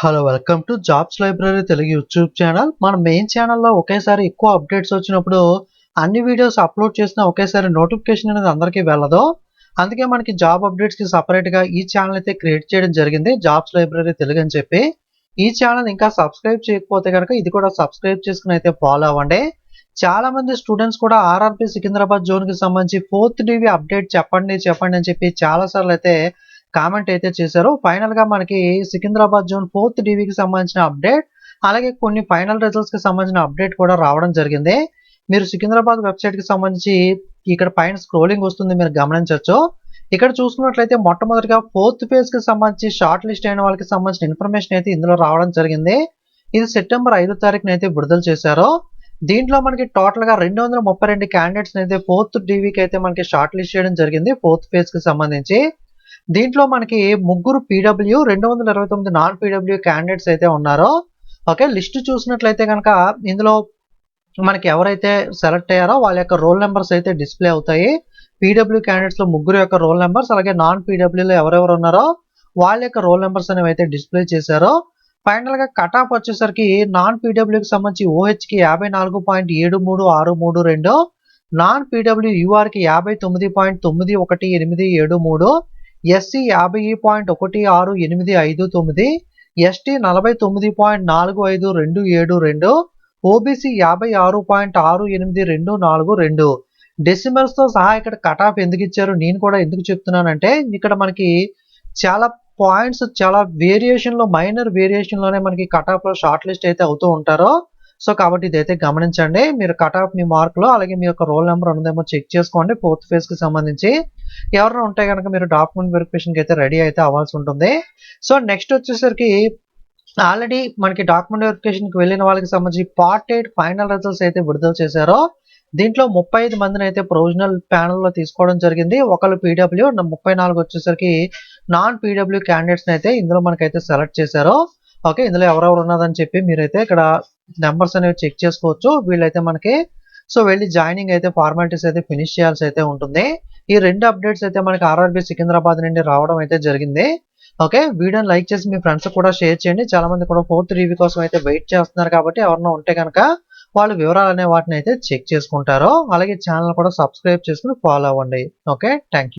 Hello welcome to jobs library Telugu YouTube channel మన main ఛానల్లో ఒకేసారి ఎక్కువ అప్డేట్స్ వచ్చినప్పుడు అన్ని వీడియోస్ అప్లోడ్ చేసిన ఒకేసారి నోటిఫికేషన్ అనేది అందరికీ వెళ్ళదు. అందుకే మనకి జాబ్ అప్డేట్స్కి సపరేట్గా ఈ ఛానల్ అయితే క్రియేట్ చేయడం జరిగింది జాబ్స్ లైబ్రరీ తెలుగు అని చెప్పి. ఈ ఛానల్ ఇంకా సబ్స్క్రైబ్ చేయకపోతే కనుక ఇది కూడా సబ్స్క్రైబ్ చేసుకుని అయితే ఫాలో అవ్వండి. చాలా మంది స్టూడెంట్స్ కూడా ఆర్ఆర్పి సికింద్రాబాద్ జోన్కి సంబంధించి ఫోర్త్ డివి అప్డేట్ చెప్పండి చెప్పండి అని చెప్పి చాలా సార్లు అయితే కామెంట్ అయితే చేశారు ఫైనల్గా మనకి సికింద్రాబాద్ జోన్ ఫోర్త్ డివికి సంబంధించిన అప్డేట్ అలాగే కొన్ని ఫైనల్ రిజల్ట్స్కి సంబంధించిన అప్డేట్ కూడా రావడం జరిగింది. మీరు సికింద్రాబాద్ వెబ్సైట్కి సంబంధించి ఇక్కడ పైన స్క్రోలింగ్ వస్తుంది మీరు గమనించవచ్చు ఇక్కడ చూసుకున్నట్లయితే మొట్టమొదటిగా ఫోర్త్ ఫేజ్కి సంబంధించి షార్ట్ లిస్ట్ అయిన వాళ్ళకి సంబంధించిన ఇన్ఫర్మేషన్ అయితే ఇందులో రావడం జరిగింది. ఇది సెప్టెంబర్ ఐదో తారీఖున అయితే విడుదల చేశారు. దీంట్లో మనకి టోటల్గా రెండు వందల ముప్పై రెండు క్యాండిడేట్స్ అయితే ఫోర్త్ డివికి అయితే మనకి షార్ట్ లిస్ట్ చేయడం జరిగింది ఫోర్త్ ఫేజ్కి సంబంధించి. దీంట్లో మనకి ముగ్గురు పీడబ్ల్యూ రెండు వందల ఇరవై తొమ్మిది నాన్ పీడబ్ల్యూ క్యాండిడేట్స్ అయితే ఉన్నారు ఓకే లిస్ట్ చూసినట్లయితే కనుక ఇందులో మనకి ఎవరైతే సెలెక్ట్ అయ్యారో వాళ్ళ యొక్క రోల్ నెంబర్స్ అయితే డిస్ప్లే అవుతాయి. పీడబ్ల్యూ క్యాండిడేట్స్లో ముగ్గురు యొక్క రోల్ నెంబర్స్ అలాగే నాన్ పీడబ్ల్యూలో ఎవరెవరు ఉన్నారో వాళ్ళ యొక్క రోల్ నెంబర్స్ అనేవి అయితే డిస్ప్లే చేశారో. ఫైనల్గా కట్ ఆఫ్ వచ్చేసరికి నాన్ పీడబ్ల్యూకి సంబంధించి ఓహెచ్కి యాభై నాలుగు పాయింట్ ఏడు మూడు ఆరు మూడు రెండు నాన్ పీడబ్ల్యూ యూఆర్కి యాభై తొమ్మిది పాయింట్ తొమ్మిది ఒకటి ఎనిమిది ఏడు మూడు ఎస్సీ యాభై పాయింట్ ఒకటి ఆరు ఎనిమిది ఐదు తొమ్మిది ఎస్టీ నలభై తొమ్మిది పాయింట్ నాలుగు ఐదు రెండు ఏడు రెండు ఓబీసీ యాభై ఆరు పాయింట్ ఆరు ఎనిమిది రెండు నాలుగు రెండు. డెసిమల్స్తో సహా ఇక్కడ కట్ ఆఫ్ ఎందుకు ఇచ్చారు? నేను కూడా ఎందుకు చెప్తున్నానంటే ఇక్కడ మనకి చాలా పాయింట్స్ చాలా వేరియేషన్లో మైనర్ వేరియేషన్లోనే మనకి కట్ ఆఫ్లో షార్ట్ లిస్ట్ అయితే అవుతూ ఉంటారో సో కాబట్టి ఇదైతే గమనించండి. మీరు కట్ ఆఫ్ మీ మార్కులు అలాగే మీ యొక్క రోల్ నెంబర్ ఉన్నదేమో చెక్ చేసుకోండి. ఫోర్త్ ఫేజ్కి సంబంధించి ఎవరైనా ఉంటే కనుక మీరు డాక్యుమెంట్ వెరిఫికేషన్కి అయితే రెడీ అయితే అవ్వాల్సి ఉంటుంది. సో నెక్స్ట్ వచ్చేసరికి ఆల్రెడీ మనకి డాక్యుమెంట్ వెరిఫికేషన్కి వెళ్ళిన వాళ్ళకి సంబంధించి పార్ట్ ఎయిట్ ఫైనల్ రిజల్ట్స్ అయితే విడుదల చేశారో. దీంట్లో ముప్పై ఐదు మందిని అయితే ప్రొవిజనల్ ప్యానెల్లో తీసుకోవడం జరిగింది. ఒకళ్ళు పీడబ్ల్యూ ముప్పై నాలుగు వచ్చేసరికి నాన్ పీడబ్ల్యూ క్యాండిడేట్స్ అయితే ఇందులో మనకైతే సెలెక్ట్ చేశారు. ఓకే ఇందులో ఎవరెవరు ఉన్నదని చెప్పి మీరైతే ఇక్కడ నెంబర్స్ అనేవి చెక్ చేసుకోవచ్చు. వీళ్ళైతే మనకి సో వెళ్ళి జాయినింగ్ అయితే ఫార్మాలిటీస్ అయితే ఫినిష్ చేయాల్సి అయితే ఉంటుంది. ఈ రెండు అప్డేట్స్ అయితే మనకి ఆర్ఆర్బి సికింద్రాబాద్ నుండి రావడం అయితే జరిగింది. ఓకే? వీడియోని లైక్ చేసి మీ ఫ్రెండ్స్ కూడా షేర్ చేయండి. చాలా మంది కూడా ఫోర్త్ రివ్యూ కోసం అయితే వెయిట్ చేస్తున్నారు కాబట్టి ఎవరైనా ఉంటే కనుక వాళ్ళు వివరాలు అనే వాటిని అయితే చెక్ చేసుకుంటారు. అలాగే ఛానల్ కూడా సబ్స్క్రైబ్ చేసుకుని ఫాలో అవ్వండి. ఓకే? Thank you